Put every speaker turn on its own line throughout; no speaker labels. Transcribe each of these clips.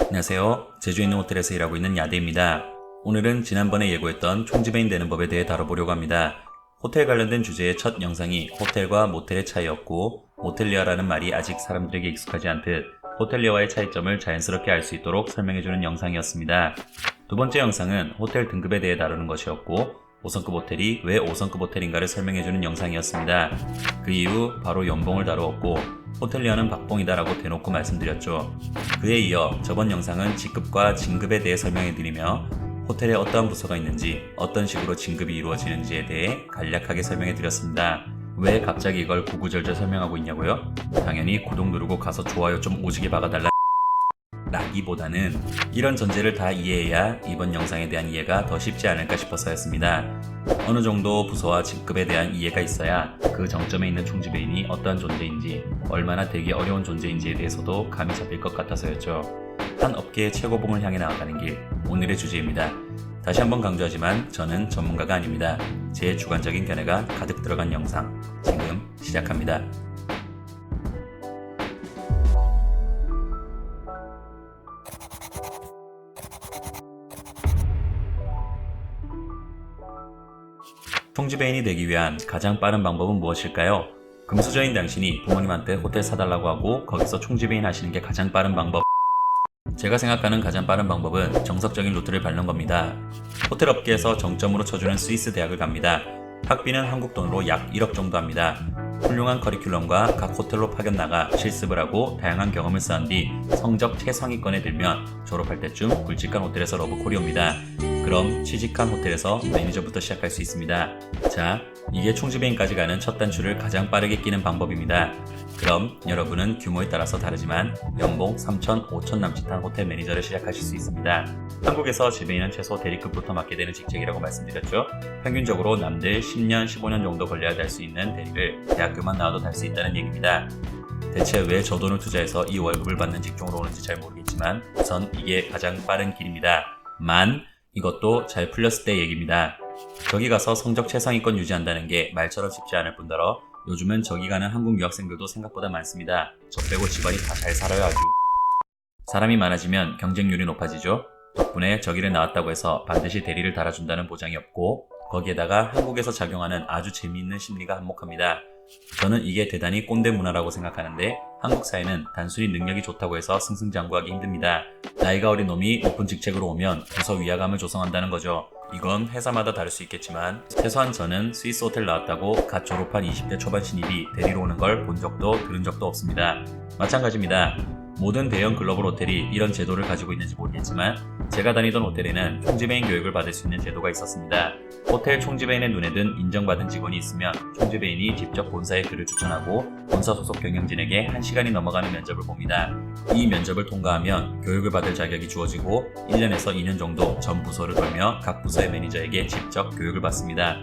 안녕하세요. 제주에 있는 호텔에서 일하고 있는 야대입니다. 오늘은 지난번에 예고했던 총지배인 되는 법에 대해 다뤄보려고 합니다. 호텔 관련된 주제의 첫 영상이 호텔과 모텔의 차이였고, 모텔리어라는 말이 아직 사람들에게 익숙하지 않듯 호텔리어와의 차이점을 자연스럽게 알 수 있도록 설명해주는 영상이었습니다. 두 번째 영상은 호텔 등급에 대해 다루는 것이었고, 5성급 호텔이 왜 5성급 호텔인가를 설명해주는 영상이었습니다. 그 이후 바로 연봉을 다루었고, 호텔리어는 박봉이다라고 대놓고 말씀드렸죠. 그에 이어 저번 영상은 직급과 진급에 대해 설명해드리며 호텔에 어떠한 부서가 있는지 어떤 식으로 진급이 이루어지는지에 대해 간략하게 설명해 드렸습니다. 왜 갑자기 이걸 구구절절 설명하고 있냐고요? 당연히 구독 누르고 가서 좋아요 좀 오지게 박아달라 라기보다는 이런 전제를 다 이해해야 이번 영상에 대한 이해가 더 쉽지 않을까 싶어서였습니다. 어느 정도 부서와 직급에 대한 이해가 있어야 그 정점에 있는 총지배인이 어떠한 존재인지 얼마나 되기 어려운 존재인지에 대해서도 감이 잡힐 것 같아서였죠. 한 업계의 최고봉을 향해 나아가는 길 오늘의 주제입니다. 다시 한번 강조하지만 저는 전문가가 아닙니다. 제 주관적인 견해가 가득 들어간 영상 지금 시작합니다. 총지배인이 되기 위한 가장 빠른 방법은 무엇일까요? 금수저인 당신이 부모님한테 호텔 사달라고 하고 거기서 총지배인 하시는 게 가장 빠른 방법. 제가 생각하는 가장 빠른 방법은 정석적인 루트를 밟는 겁니다. 호텔 업계에서 정점으로 쳐주는 스위스 대학을 갑니다. 학비는 한국 돈으로 약 1억 정도 합니다. 훌륭한 커리큘럼과 각 호텔로 파견 나가 실습을 하고 다양한 경험을 쌓은 뒤 성적 최상위권에 들면 졸업할 때쯤 굵직한 호텔에서 러브콜이 옵니다. 그럼 취직한 호텔에서 매니저부터 시작할 수 있습니다. 자, 이게 총지배인까지 가는 첫 단추를 가장 빠르게 끼는 방법입니다. 그럼 여러분은 규모에 따라서 다르지만 연봉 3천, 5천 남짓한 호텔 매니저를 시작하실 수 있습니다. 한국에서 지배인은 최소 대리급부터 맡게 되는 직책이라고 말씀드렸죠. 평균적으로 남들 10년, 15년 정도 걸려야 달 수 있는 대리를 대학교만 나와도 달 수 있다는 얘기입니다. 대체 왜 저 돈을 투자해서 이 월급을 받는 직종으로 오는지 잘 모르겠지만 우선 이게 가장 빠른 길입니다. 만 이것도 잘 풀렸을 때 얘기입니다. 저기 가서 성적 최상위권 유지한다는 게 말처럼 쉽지 않을 뿐더러 요즘은 저기 가는 한국 유학생들도 생각보다 많습니다. 저 빼고 집안이 다 잘 살아요 아주. 사람이 많아지면 경쟁률이 높아지죠. 덕분에 저기를 나왔다고 해서 반드시 대리를 달아준다는 보장이 없고 거기에다가 한국에서 작용하는 아주 재미있는 심리가 한몫합니다. 저는 이게 대단히 꼰대 문화라고 생각하는데 한국 사회는 단순히 능력이 좋다고 해서 승승장구하기 힘듭니다. 나이가 어린 놈이 높은 직책으로 오면 부서 위화감을 조성한다는 거죠. 이건 회사마다 다를 수 있겠지만 최소한 저는 스위스 호텔 나왔다고 갓 졸업한 20대 초반 신입이 데리러 오는 걸 본 적도 들은 적도 없습니다. 마찬가지입니다. 모든 대형 글로벌 호텔이 이런 제도를 가지고 있는지 모르겠지만 제가 다니던 호텔에는 총지배인 교육을 받을 수 있는 제도가 있었습니다. 호텔 총지배인의 눈에 든 인정받은 직원이 있으면 총지배인이 직접 본사에 글을 추천하고 본사 소속 경영진에게 1시간이 넘어가는 면접을 봅니다. 이 면접을 통과하면 교육을 받을 자격이 주어지고 1년에서 2년 정도 전 부서를 돌며 각 부서의 매니저에게 직접 교육을 받습니다.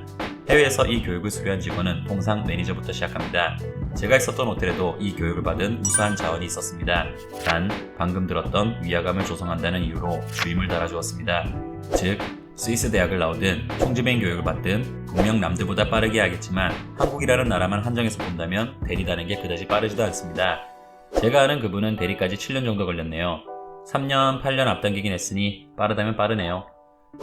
해외에서 이 교육을 수료한 직원은 통상 매니저부터 시작합니다. 제가 있었던 호텔에도 이 교육을 받은 우수한 자원이 있었습니다. 단 방금 들었던 위화감을 조성한다는 이유로 주임을 달아주었습니다. 즉 스위스 대학을 나오든 총지배인 교육을 받든 분명 남들보다 빠르게 하겠지만 한국이라는 나라만 한정해서 본다면 대리다는 게 그다지 빠르지도 않습니다. 제가 아는 그분은 대리까지 7년 정도 걸렸네요. 3년, 8년 앞당기긴 했으니 빠르다면 빠르네요.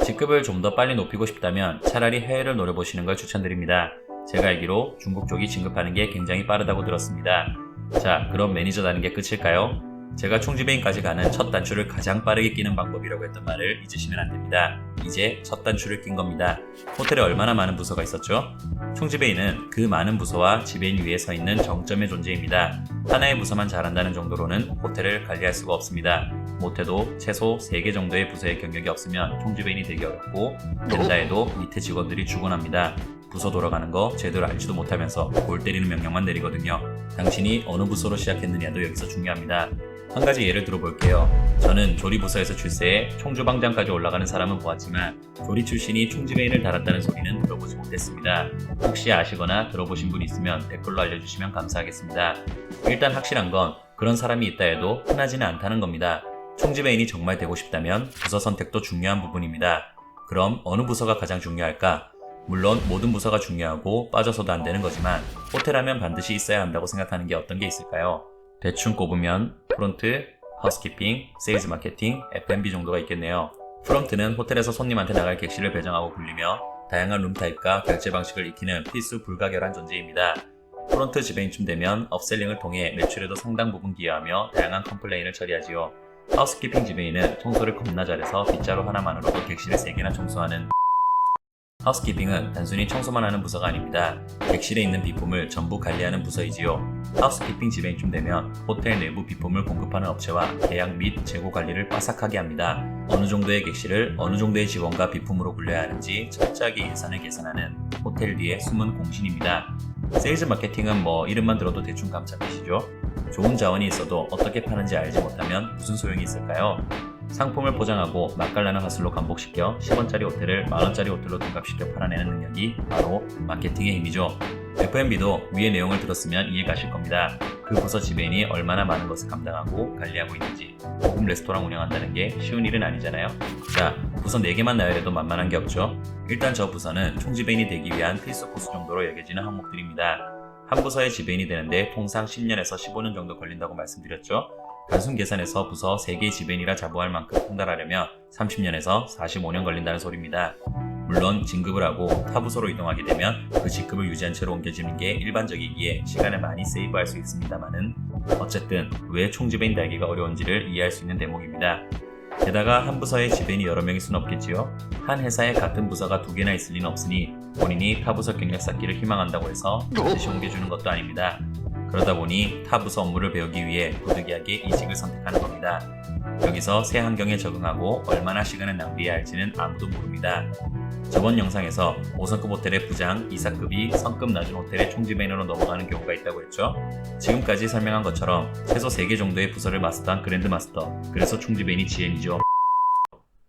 직급을 좀 더 빨리 높이고 싶다면 차라리 해외를 노려보시는 걸 추천드립니다. 제가 알기로 중국 쪽이 진급하는 게 굉장히 빠르다고 들었습니다. 자, 그럼 매니저 다는 게 끝일까요? 제가 총지배인까지 가는 첫 단추를 가장 빠르게 끼는 방법이라고 했던 말을 잊으시면 안 됩니다. 이제 첫 단추를 낀 겁니다. 호텔에 얼마나 많은 부서가 있었죠? 총지배인은 그 많은 부서와 지배인 위에 서 있는 정점의 존재입니다. 하나의 부서만 잘한다는 정도로는 호텔을 관리할 수가 없습니다. 못해도 최소 3개 정도의 부서의 경력이 없으면 총지배인이 되기 어렵고 된다 해도 밑에 직원들이 죽어납니다. 부서 돌아가는 거 제대로 알지도 못하면서 골 때리는 명령만 내리거든요. 당신이 어느 부서로 시작했느냐도 여기서 중요합니다. 한 가지 예를 들어볼게요. 저는 조리부서에서 출세해 총주방장까지 올라가는 사람은 보았지만 조리 출신이 총지배인을 달았다는 소리는 들어보지 못했습니다. 혹시 아시거나 들어보신 분 있으면 댓글로 알려주시면 감사하겠습니다. 일단 확실한 건 그런 사람이 있다 해도 흔하지는 않다는 겁니다. 총지배인이 정말 되고 싶다면 부서 선택도 중요한 부분입니다. 그럼 어느 부서가 가장 중요할까? 물론 모든 부서가 중요하고 빠져서도 안 되는 거지만 호텔하면 반드시 있어야 한다고 생각하는 게 어떤 게 있을까요? 대충 꼽으면 프론트, 하우스키핑, 세일즈 마케팅, F&B 정도가 있겠네요. 프론트는 호텔에서 손님한테 나갈 객실을 배정하고 굴리며 다양한 룸 타입과 결제 방식을 익히는 필수 불가결한 존재입니다. 프론트 지배인쯤 되면 업셀링을 통해 매출에도 상당 부분 기여하며 다양한 컴플레인을 처리하지요. 하우스키핑 지배인은 청소를 겁나 잘해서 빗자루 하나만으로도 객실을 3개나 청소하는 하우스키핑은 단순히 청소만 하는 부서가 아닙니다. 객실에 있는 비품을 전부 관리하는 부서이지요. 하우스키핑 지배인쯤 되면 호텔 내부 비품을 공급하는 업체와 계약 및 재고 관리를 빠삭하게 합니다. 어느 정도의 객실을 어느 정도의 직원과 비품으로 굴려야 하는지 철저하게 예산을 계산하는 호텔 뒤의 숨은 공신입니다. 세일즈 마케팅은 뭐 이름만 들어도 대충 감 잡히시죠? 좋은 자원이 있어도 어떻게 파는지 알지 못하면 무슨 소용이 있을까요? 상품을 포장하고 맛깔나는 화술로 감복시켜 10원짜리 호텔을 만원짜리 호텔로 둔갑시켜 팔아내는 능력이 바로 마케팅의 힘이죠. F&B도 위의 내용을 들었으면 이해 가실 겁니다. 그 부서 지배인이 얼마나 많은 것을 감당하고 관리하고 있는지 고급 레스토랑 운영한다는 게 쉬운 일은 아니잖아요. 자, 부서 4개만 나열해도 만만한 게 없죠. 일단 저 부서는 총지배인이 되기 위한 필수 코스 정도로 여겨지는 항목들입니다. 한 부서의 지배인이 되는데 통상 10년에서 15년 정도 걸린다고 말씀드렸죠. 단순 계산해서 부서 3개의 지배인이라 자부할 만큼 통달하려면 30년에서 45년 걸린다는 소리입니다. 물론 진급을 하고 타 부서로 이동하게 되면 그 직급을 유지한 채로 옮겨지는 게 일반적이기에 시간을 많이 세이브할 수 있습니다만은 어쨌든 왜 총지배인 달기가 어려운지를 이해할 수 있는 대목입니다. 게다가 한 부서에 지배인이 여러 명일 수는 없겠지요. 한 회사에 같은 부서가 두 개나 있을 리는 없으니 본인이 타 부서 경력 쌓기를 희망한다고 해서 반드시 옮겨주는 것도 아닙니다. 그러다 보니 타 부서 업무를 배우기 위해 부득이하게 이직을 선택하는 겁니다. 여기서 새 환경에 적응하고 얼마나 시간을 낭비해야 할지는 아무도 모릅니다. 저번 영상에서 5성급 호텔의 부장, 이사급이 성급 낮은 호텔의 총지배인으로 넘어가는 경우가 있다고 했죠. 지금까지 설명한 것처럼 최소 3개 정도의 부서를 마스터한 그랜드 마스터, 그래서 총지배인이 GM이죠.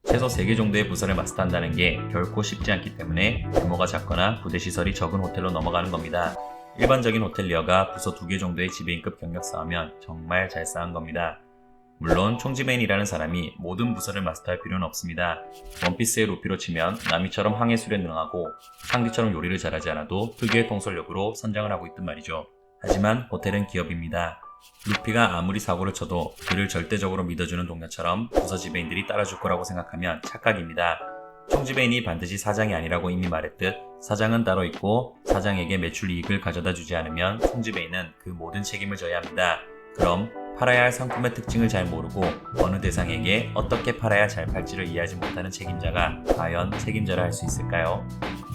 최소 3개 정도의 부서를 마스터한다는 게 결코 쉽지 않기 때문에 규모가 작거나 부대 시설이 적은 호텔로 넘어가는 겁니다. 일반적인 호텔리어가 부서 2개 정도의 지배인급 경력 쌓으면 정말 잘 쌓은 겁니다. 물론 총지배인이라는 사람이 모든 부서를 마스터할 필요는 없습니다. 원피스의 루피로 치면 남이처럼 항해 수련 능하고 상디처럼 요리를 잘하지 않아도 특유의 통솔력으로 선장을 하고 있단 말이죠. 하지만 호텔은 기업입니다. 루피가 아무리 사고를 쳐도 그를 절대적으로 믿어주는 동료처럼 부서 지배인들이 따라줄 거라고 생각하면 착각입니다. 총지배인이 반드시 사장이 아니라고 이미 말했듯 사장은 따로 있고 사장에게 매출 이익을 가져다 주지 않으면 총지배인은 그 모든 책임을 져야 합니다. 그럼 팔아야 할 상품의 특징을 잘 모르고 어느 대상에게 어떻게 팔아야 잘 팔지를 이해하지 못하는 책임자가 과연 책임자라 할 수 있을까요?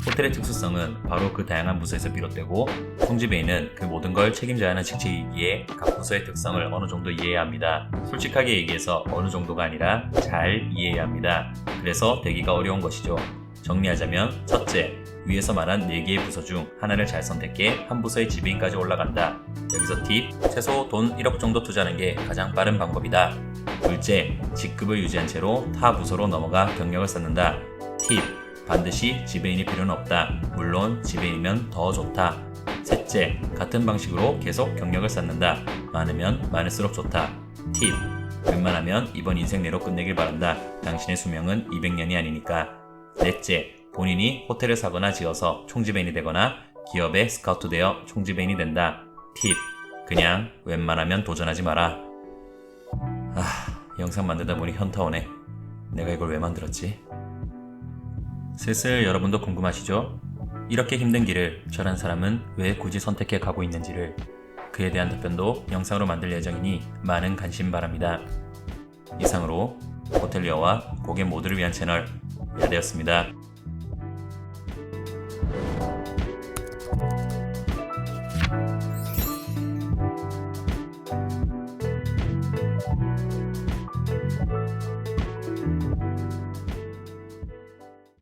호텔의 특수성은 바로 그 다양한 부서에서 비롯되고 총지배인은 그 모든 걸 책임져야 하는 직책이기에 각 부서의 특성을 어느 정도 이해해야 합니다. 솔직하게 얘기해서 어느 정도가 아니라 잘 이해해야 합니다. 그래서 되기가 어려운 것이죠. 정리하자면 첫째, 위에서 말한 4개의 부서 중 하나를 잘 선택해 한 부서의 지배인까지 올라간다. 여기서 팁, 최소 돈 1억 정도 투자하는 게 가장 빠른 방법이다. 둘째, 직급을 유지한 채로 타 부서로 넘어가 경력을 쌓는다. 팁, 반드시 지배인이 필요는 없다. 물론 지배인이면 더 좋다. 셋째, 같은 방식으로 계속 경력을 쌓는다. 많으면 많을수록 좋다. 팁, 웬만하면 이번 인생 내로 끝내길 바란다. 당신의 수명은 200년이 아니니까. 넷째, 본인이 호텔을 사거나 지어서 총지배인이 되거나 기업에 스카우트 되어 총지배인이 된다. 팁, 그냥 웬만하면 도전하지 마라. 아, 영상 만들다 보니 현타 오네. 내가 이걸 왜 만들었지? 슬슬 여러분도 궁금하시죠? 이렇게 힘든 길을 저런 사람은 왜 굳이 선택해 가고 있는지를 그에 대한 답변도 영상으로 만들 예정이니 많은 관심 바랍니다. 이상으로 호텔리어와 고객 모두를 위한 채널 야되였습니다.